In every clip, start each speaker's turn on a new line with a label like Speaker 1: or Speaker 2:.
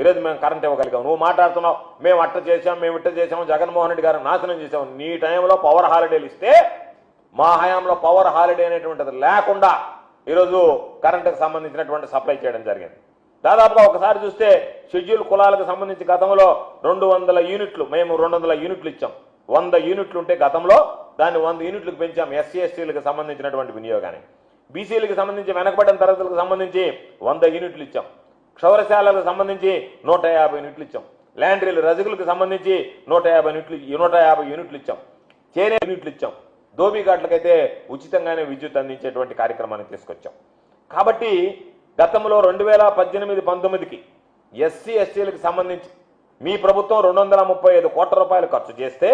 Speaker 1: ఈరోజు మేము కరెంట్ ఇవ్వగలిగాం. నువ్వు మాట్లాడుతున్నావు మేము అట్ట చేసాం మేము ఇట్ట చేసాం జగన్మోహన్ రెడ్డి గారు నాశనం చేసాం నీ టైంలో పవర్ హాలిడేలు ఇస్తే మా హయాంలో పవర్ హాలిడే అనేటువంటిది లేకుండా ఈరోజు కరెంటుకు సంబంధించినటువంటి సప్లై చేయడం జరిగింది. దాదాపుగా ఒకసారి చూస్తే షెడ్యూల్ కులాలకు సంబంధించి గతంలో రెండు వందల యూనిట్లు మేము రెండు వందల యూనిట్లు ఇచ్చాం. వంద యూనిట్లు ఉంటే గతంలో దాన్ని వంద యూనిట్లకు పెంచాం ఎస్సీ ఎస్టీలకు సంబంధించినటువంటి వినియోగాన్ని. బీసీలకు సంబంధించి వెనకబడిన తరగతులకు సంబంధించి వంద యూనిట్లు ఇచ్చాం. క్షౌరశాలకు సంబంధించి నూట యాభై యూనిట్లు ఇచ్చాం. ల్యాండ్రీలు రజకులకు సంబంధించి నూట యాభై యూనిట్లు నూట యాభై యూనిట్లు ఇచ్చాం. చేనే యూనిట్లు ఇచ్చాం. ధోబీఘాట్లకైతే ఉచితంగానే విద్యుత్ అందించేటువంటి కార్యక్రమాన్ని తీసుకొచ్చాం. కాబట్టి గతంలో రెండు వేల పద్దెనిమిది పంతొమ్మిదికి ఎస్సీ ఎస్టీలకు సంబంధించి మీ ప్రభుత్వం రెండు వందల ముప్పై ఐదు కోట్ల రూపాయలు ఖర్చు చేస్తే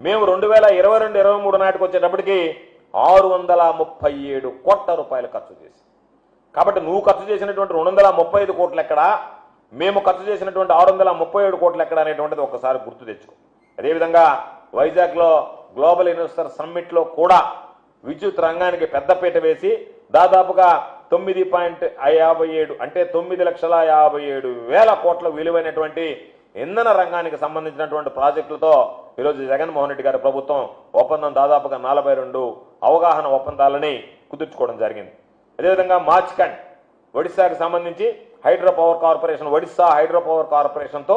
Speaker 1: మేము రెండు వేల ఇరవై రెండు ఇరవై మూడు నాటికి వచ్చేటప్పటికి ఆరు వందల ముప్పై ఏడు కోట్ల రూపాయలు ఖర్చు చేసి కాబట్టి నువ్వు ఖర్చు చేసినటువంటి రెండు వందల ముప్పై ఐదు కోట్లు ఎక్కడ మేము ఖర్చు చేసినటువంటి ఆరు వందల ముప్పై ఏడు కోట్లు ఎక్కడ అనేటువంటిది ఒకసారి గుర్తు తెచ్చుకో. అదేవిధంగా వైజాగ్లో గ్లోబల్ ఇన్వెస్టర్ సమ్మిట్లో కూడా విద్యుత్ రంగానికి పెద్దపీట వేసి దాదాపుగా తొమ్మిది పాయింట్ యాభై ఏడు అంటే తొమ్మిది లక్షల యాభై ఏడు వేల కోట్ల విలువైనటువంటి ఇంధన రంగానికి సంబంధించినటువంటి ప్రాజెక్టులతో ఈరోజు జగన్మోహన్ రెడ్డి గారి ప్రభుత్వం ఒప్పందం దాదాపుగా నలభై రెండు అవగాహన ఒప్పందాలని కుదుర్చుకోవడం జరిగింది. అదేవిధంగా మార్చ్కండ్ ఒడిశాకు సంబంధించి hydro power corporation Odisha hydro power కార్పొరేషన్తో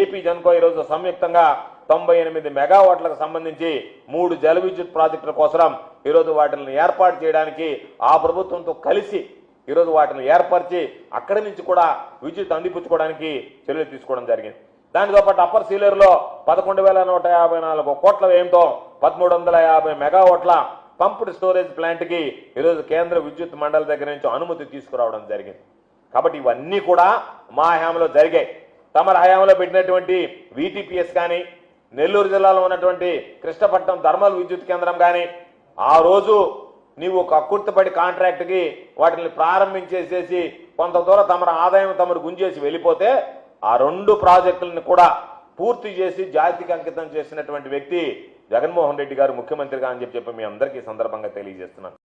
Speaker 1: AP Genco ఈరోజు సంయుక్తంగా తొంభై ఎనిమిది మెగావాట్లకు సంబంధించి మూడు జల విద్యుత్ ప్రాజెక్టుల కోసం ఈరోజు వాటిని ఏర్పాటు చేయడానికి ఆ ప్రభుత్వంతో కలిసి ఈరోజు వాటిని ఏర్పరిచి అక్కడి నుంచి కూడా విద్యుత్ అందిపుచ్చుకోవడానికి చర్యలు తీసుకోవడం జరిగింది. దానితో పాటు అప్పర్ సీలేరులో పదకొండు వేల నూట యాభై నాలుగు కోట్ల వ్యయంతో పదమూడు వందల యాభై మెగావాట్ల పంప్డ్ స్టోరేజ్ ప్లాంట్కి ఈరోజు కేంద్ర విద్యుత్ మండలి దగ్గర నుంచి అనుమతి తీసుకురావడం జరిగింది. కాబట్టి ఇవన్నీ కూడా మా హయాంలో జరిగాయి. తమర హయాంలో పెట్టినటువంటి వీటీపీఎస్ కానీ నెల్లూరు జిల్లాలో ఉన్నటువంటి కృష్ణపట్నం థర్మల్ విద్యుత్ కేంద్రం కానీ ఆ రోజు నీవు కక్కుర్తిపడి కాంట్రాక్ట్కి వాటిని ప్రారంభించేసేసి కొంత దూరం తమ ఆదాయం తమరు గుంజేసి వెళ్ళిపోతే ఆ రెండు ప్రాజెక్టులను కూడా పూర్తి చేసి జాతికి అంకితం చేసినటువంటి వ్యక్తి జగన్మోహన్ రెడ్డి గారు ముఖ్యమంత్రిగా అని చెప్పి చెప్పి మీ అందరికీ సందర్భంగా తెలియజేస్తున్నాను.